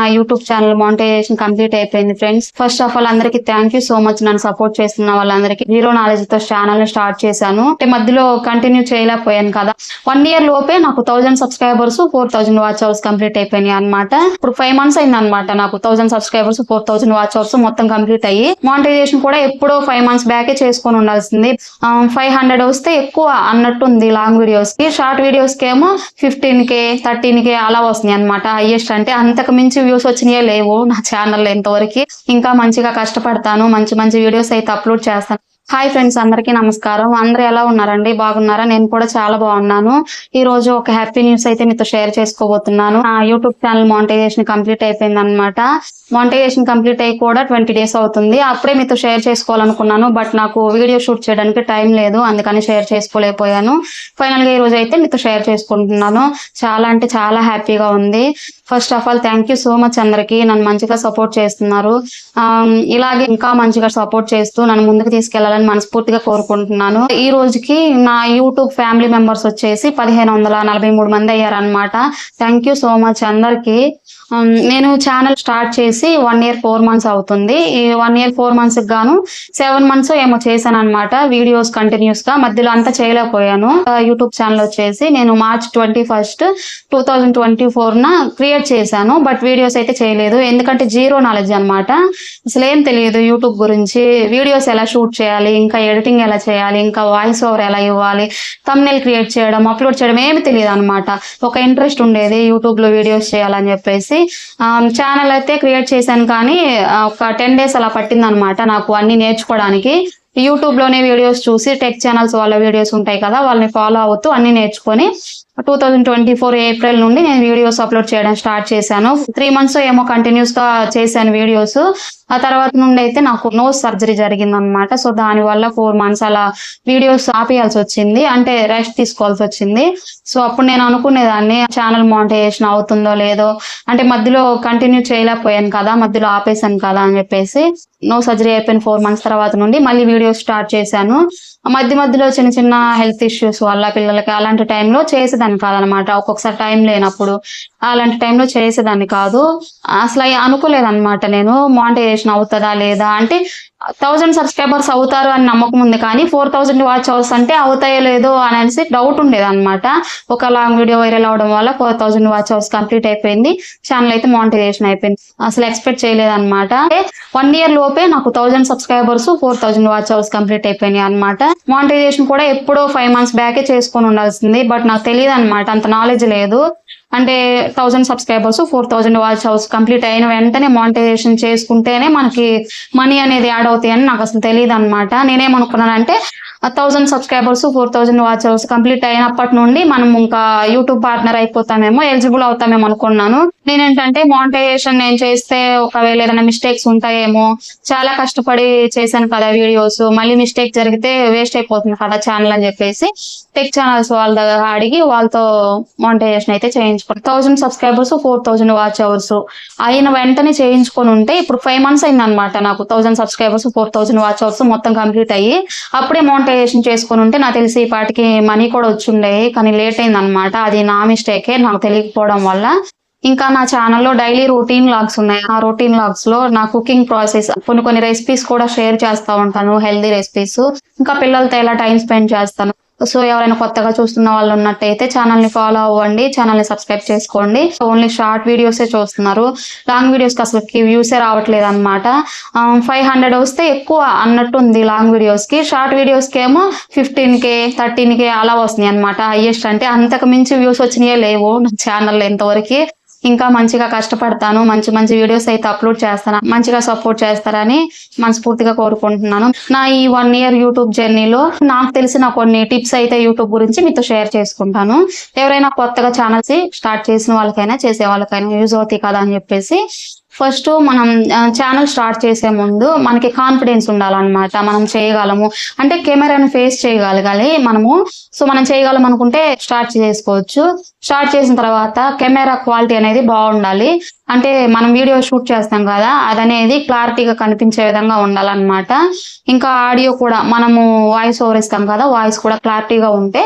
నా YouTube channel monetisation complete అయిపోయింది friends first of all అందరికి థ్యాంక్ యూ సో మచ్ నన్ను సపోర్ట్ చేస్తున్న వాళ్ళందరికీ జీరో నాలెడ్జ్తో ఛానల్ స్టార్ట్ చేశాను. అంటే మధ్యలో కంటిన్యూ చేయలేకపోయాను కదా. వన్ ఇయర్ లోపే నాకు thousand subscribers four thousand watch hours complete అయిపోయినాయి అనమాట ఇప్పుడు ఫైవ్ మంత్స్ అయింది అనమాట నాకు thousand subscribers four thousand watch hours మొత్తం కంప్లీట్ అయ్యి. మానిటైజేషన్ కూడా ఎప్పుడో ఫైవ్ మంత్స్ బ్యాకే చేసుకొని ఉండాల్సింది. ఫైవ్ హండ్రెడ్ వస్తే ఎక్కువ అన్నట్టుంది లాంగ్ వీడియోస్కి. షార్ట్ వీడియోస్కి ఏమో ఫిఫ్టీన్ కే థర్టీన్ కే అలా వస్తున్నాయి అనమాట హైయెస్ట్ అంటే అంతకు మించి వ్యూస్ వచ్చినాయే లేవు నా ఛానల్ ఇంతవరకు. ఇంకా మంచిగా కష్టపడతాను. మంచి మంచి వీడియోస్ అయితే అప్లోడ్ చేస్తాను. హాయ్ ఫ్రెండ్స్ అందరికీ నమస్కారం. అందరూ ఎలా ఉన్నారండి? బాగున్నారా? నేను కూడా చాలా బాగున్నాను. ఈ రోజు ఒక హ్యాపీ న్యూస్ అయితే మీతో షేర్ చేసుకోబోతున్నాను. నా యూట్యూబ్ ఛానల్ మానిటైజేషన్ కంప్లీట్ అయిపోయింది అనమాట మానిటైజేషన్ కంప్లీట్ అయ్యి కూడా ట్వంటీ డేస్ అవుతుంది. అప్పుడే మీతో షేర్ చేసుకోవాలనుకున్నాను బట్ నాకు వీడియో షూట్ చేయడానికి టైం లేదు అందుకని షేర్ చేసుకోలేకపోయాను. ఫైనల్గా ఈ రోజు అయితే మీతో షేర్ చేసుకుంటున్నాను. చాలా అంటే చాలా హ్యాపీగా ఉంది. First of all thank you so much అందరికి. నన్ను మంచిగా సపోర్ట్ చేస్తున్నారు. ఇలాగే ఇంకా మంచిగా సపోర్ట్ చేస్తూ నన్ను ముందుకు తీసుకెళ్ళాలని మనస్ఫూర్తిగా కోరుకుంటున్నాను. ఈ రోజుకి నా యూట్యూబ్ ఫ్యామిలీ మెంబర్స్ వచ్చేసి పదిహేను వందల నలభై మూడు మంది అయ్యారనమాట థ్యాంక్ యూ సో మచ్ అందరికి. నేను ఛానల్ స్టార్ట్ చేసి వన్ ఇయర్ ఫోర్ మంత్స్ అవుతుంది. ఈ వన్ ఇయర్ ఫోర్ మంత్స్ గాను సెవెన్ మంత్స్ ఏమో చేశాను అనమాట వీడియోస్ కంటిన్యూస్గా మధ్యలో అంతా చేయలేకపోయాను. యూట్యూబ్ ఛానల్ వచ్చేసి నేను March twenty first two thousand twenty four నా క్రియేట్ చేశాను బట్ వీడియోస్ అయితే చేయలేదు. ఎందుకంటే జీరో నాలెడ్జ్ అనమాట అసలు ఏం తెలియదు యూట్యూబ్ గురించి. వీడియోస్ ఎలా షూట్ చేయాలి ఇంకా ఎడిటింగ్ ఎలా చేయాలి ఇంకా వాయిస్ ఓవర్ ఎలా ఇవ్వాలి తమ్నెల్ క్రియేట్ చేయడం అప్లోడ్ చేయడం ఏమి తెలియదు అనమాట ఒక ఇంట్రెస్ట్ ఉండేది యూట్యూబ్లో వీడియోస్ చేయాలని చెప్పేసి. ఛానల్ అయితే క్రియేట్ చేశాను కానీ ఒక టెన్ డేస్ అలా పట్టిందనమాట నాకు అన్ని నేర్చుకోవడానికి. యూట్యూబ్లోనే వీడియోస్ చూసి టెక్ ఛానల్స్ వాళ్ళ వీడియోస్ ఉంటాయి కదా వాళ్ళని ఫాలో అవుతూ అన్ని నేర్చుకొని two thousand twenty four April నుండి నేను వీడియోస్ అప్లోడ్ చేయడం స్టార్ట్ చేశాను. త్రీ మంత్స్ ఏమో కంటిన్యూస్గా చేశాను వీడియోస్ ఆ తర్వాత నుండి అయితే నాకు నోస్ సర్జరీ జరిగింది అనమాట సో దాని వల్ల ఫోర్ మంత్స్ అలా వీడియోస్ ఆపేయాల్సి వచ్చింది. అంటే రెస్ట్ తీసుకోవాల్సి వచ్చింది. సో అప్పుడు నేను అనుకునేదాన్ని ఛానల్ మానిటైజేషన్ అవుతుందో లేదో. అంటే మధ్యలో కంటిన్యూ చేయలేకపోయాను కదా మధ్యలో ఆపేసాను కదా అని చెప్పేసి నో సర్జరీ అయిపోయిన ఫోర్ మంత్స్ తర్వాత నుండి మళ్ళీ వీడియోస్ స్టార్ట్ చేశాను. మధ్య మధ్యలో చిన్న చిన్న హెల్త్ ఇష్యూస్ వల్ల పిల్లలకి అలాంటి టైంలో చేసేదాన్ని. కాదనమాట ఒక్కొక్కసారి టైం లేనప్పుడు అలాంటి టైంలో చేసేదాన్ని కాదు. అసలు అనుకోలేదన్నమాట నేను. మానిటైజేషన్ అవుతుందా లేదా అంటే థౌజండ్ సబ్స్క్రైబర్స్ అవుతారు అని నమ్మకం ఉంది కానీ ఫోర్ థౌజండ్ వాచ్ అవర్స్ అంటే అవుతాయో లేదో అనేసి డౌట్ ఉండేది అనమాట ఒక లాంగ్ వీడియో వైరల్ అవడం వల్ల four thousand watch hours complete అయిపోయింది. ఛానల్ అయితే మానిటైజేషన్ అయిపోయింది. అసలు ఎక్స్పెక్ట్ చేయలేదన్నమాట. వన్ ఇయర్ లోపే నాకు thousand subscribers four thousand watch hours complete అయిపోయినాయి అనమాట మానిటైజేషన్ కూడా ఎప్పుడో ఫైవ్ మంత్స్ బ్యాకే చేసుకొని ఉండాల్సింది బట్ నాకు తెలియదు అనమాట అంత నాలెడ్జ్ లేదు. అంటే thousand subscribers four thousand watch hours complete అయిన వెంటనే మానిటైజేషన్ చేసుకుంటేనే మనకి మనీ అనేది యాడ్ అవుతాయని నాకు అసలు తెలియదు అనమాట నేనేమనుకున్నానంటే thousand subscribers four thousand watch hours complete అయినప్పటి నుండి మనం ఇంకా యూట్యూబ్ పార్ట్నర్ అయిపోతామేమో ఎలిజిబుల్ అవుతామేమో అనుకున్నాను. నేనేంటంటే మానిటైజేషన్ నేను చేస్తే ఒకవేళ ఏదైనా మిస్టేక్స్ ఉంటాయేమో చాలా కష్టపడి చేశాను కదా వీడియోస్ మళ్ళీ మిస్టేక్ జరిగితే వేస్ట్ అయిపోతుంది కదా ఛానల్ అని చెప్పేసి టెక్ ఛానల్స్ వాళ్ళ దగ్గర అడిగి వాళ్ళతో మానిటైజేషన్ అయితే చేయించుకోండి. Thousand subscribers four thousand watch hours అయిన వెంటనే చేయించుకొని ఉంటే ఇప్పుడు ఫైవ్ మంత్స్ అయింది అనమాట నాకు. Thousand subscribers four thousand watch hours మొత్తం కంప్లీట్ అయ్యి అప్పుడే మోనిటైజేషన్ చేసుకొని ఉంటే నాకు తెలిసి ఈ పాటికి మనీ కూడా వచ్చిండే కానీ లేట్ అయింది అనమాట అది నా మిస్టేకే నాకు తెలియకపోవడం వల్ల. ఇంకా నా ఛానల్లో డైలీ రొటీన్ లాగ్స్ ఉన్నాయి. ఆ రొటీన్ లాగ్స్లో నా కుకింగ్ ప్రాసెస్ కొన్ని కొన్ని రెసిపీస్ కూడా షేర్ చేస్తా ఉంటాను హెల్దీ రెసిపీస్ ఇంకా పిల్లలతో ఎలా టైం స్పెండ్ చేస్తాను? సో ఎవరైనా కొత్తగా చూస్తున్న వాళ్ళు ఉన్నట్టయితే ఛానల్ని ఫాలో అవ్వండి ఛానల్ని సబ్స్క్రైబ్ చేసుకోండి. ఓన్లీ షార్ట్ వీడియోసే చూస్తున్నారు. లాంగ్ వీడియోస్కి అసలు వ్యూసే రావట్లేదు అనమాట ఫైవ్ హండ్రెడ్ వస్తే ఎక్కువ అన్నట్టు ఉంది లాంగ్ వీడియోస్కి. షార్ట్ వీడియోస్కి ఏమో ఫిఫ్టీన్ కే థర్టీన్ కే అలా వస్తున్నాయి అనమాట హైయెస్ట్ అంటే అంతకు మించి వ్యూస్ వచ్చినాయే లేవు నా ఛానల్ ఎంతవరకు ఇంకా మంచిగా కష్టపడతాను మంచి మంచి వీడియోస్ అయితే అప్లోడ్ చేస్తాను మంచిగా సపోర్ట్ చేస్తారని మనస్ఫూర్తిగా కోరుకుంటున్నాను. నా ఈ వన్ ఇయర్ యూట్యూబ్ జర్నీలో నాకు తెలిసిన కొన్ని టిప్స్ అయితే యూట్యూబ్ గురించి మీతో షేర్ చేసుకుంటాను. ఎవరైనా కొత్తగా ఛానల్స్ స్టార్ట్ చేసిన వాళ్ళకైనా చేసే వాళ్ళకైనా యూజ్ అవుతాయి కదా అని చెప్పేసి ఫస్ట్ మనం ఛానల్ స్టార్ట్ చేసే ముందు మనకి కాన్ఫిడెన్స్ ఉండాలన్నమాట. మనం చేయగలము. అంటే కెమెరాను ఫేస్ చేయగలగాలి. మనము సో మనం చేయగలం అనుకుంటే స్టార్ట్ చేసుకోవచ్చు. స్టార్ట్ చేసిన తర్వాత కెమెరా క్వాలిటీ అనేది బాగుండాలి. అంటే మనం వీడియో షూట్ చేస్తాం కదా అది అనేది క్లారిటీగా కనిపించే విధంగా ఉండాలన్నమాట. ఇంకా ఆడియో కూడా మనము వాయిస్ ఓవర్ ఇస్తాం కదా వాయిస్ కూడా క్లారిటీగా ఉంటే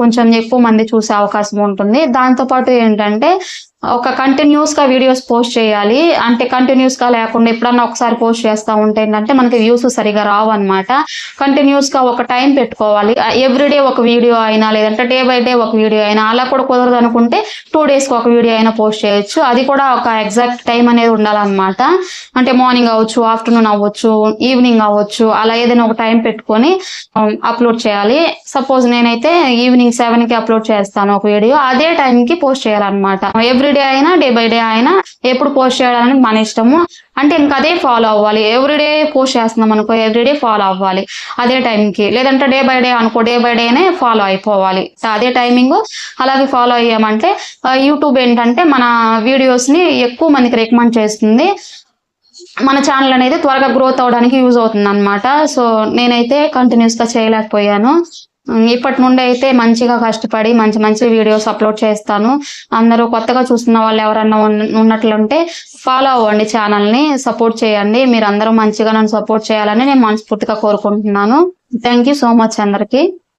కొంచెం ఎక్కువ మంది చూసే అవకాశం ఉంటుంది. దాంతో పాటు ఏంటంటే ఒక కంటిన్యూస్గా వీడియోస్ పోస్ట్ చేయాలి. అంటే కంటిన్యూస్గా లేకుండా ఎప్పుడన్నా ఒకసారి పోస్ట్ చేస్తా ఉంటే ఏంటంటే మనకి వ్యూస్ సరిగా రావు అనమాట కంటిన్యూస్గా ఒక టైం పెట్టుకోవాలి. ఎవ్రీడే ఒక వీడియో అయినా లేదంటే డే బై డే ఒక వీడియో అయినా అలా కూడా కుదరదు అనుకుంటే టూ డేస్కి ఒక వీడియో అయినా పోస్ట్ చేయొచ్చు. అది కూడా ఒక ఎగ్జాక్ట్ టైం అనేది ఉండాలన్నమాట. అంటే మార్నింగ్ అవ్వచ్చు ఆఫ్టర్నూన్ అవ్వచ్చు ఈవినింగ్ అవ్వచ్చు అలా ఏదైనా ఒక టైం పెట్టుకొని um, అప్లోడ్ చేయాలి. సపోజ్ నేనైతే ఈవినింగ్ సెవెన్కి అప్లోడ్ చేస్తాను ఒక వీడియో అదే టైం కి పోస్ట్ చేయాలన్నమాట. ఎవ్రీ డే అయినా డే బై డే అయినా ఎప్పుడు పోస్ట్ చేయాలని మన ఇష్టము. అంటే ఇంకా అదే ఫాలో అవ్వాలి. ఎవ్రీడే పోస్ట్ చేస్తున్నాం అనుకో ఎవ్రీడే ఫాలో అవ్వాలి. అదే టైంకి లేదంటే డే బై డే అనుకో డే బై డేనే ఫాలో అయిపోవాలి. అదే టైమింగ్ అలాగే ఫాలో అయ్యామంటే యూట్యూబ్ ఏంటంటే మన వీడియోస్ని ఎక్కువ మందికి రికమెండ్ చేస్తుంది. మన ఛానల్ అనేది త్వరగా గ్రోత్ అవడానికి యూజ్ అవుతుంది అనమాట సో నేనైతే కంటిన్యూస్గా చేయలేకపోయాను. ఇప్పటి నుండి అయితే మంచిగా కష్టపడి మంచి మంచి వీడియోస్ అప్లోడ్ చేస్తాను. అందరూ కొత్తగా చూస్తున్న వాళ్ళు ఎవరన్నా ఉన్న- ఉన్నట్లుంటే ఫాలో అవ్వండి ఛానల్ని సపోర్ట్ చేయండి. మీరు అందరూ మంచిగా నన్ను సపోర్ట్ చేయాలని నేను మనస్ఫూర్తిగా కోరుకుంటున్నాను. థ్యాంక్ యూ సో మచ్ అందరికి.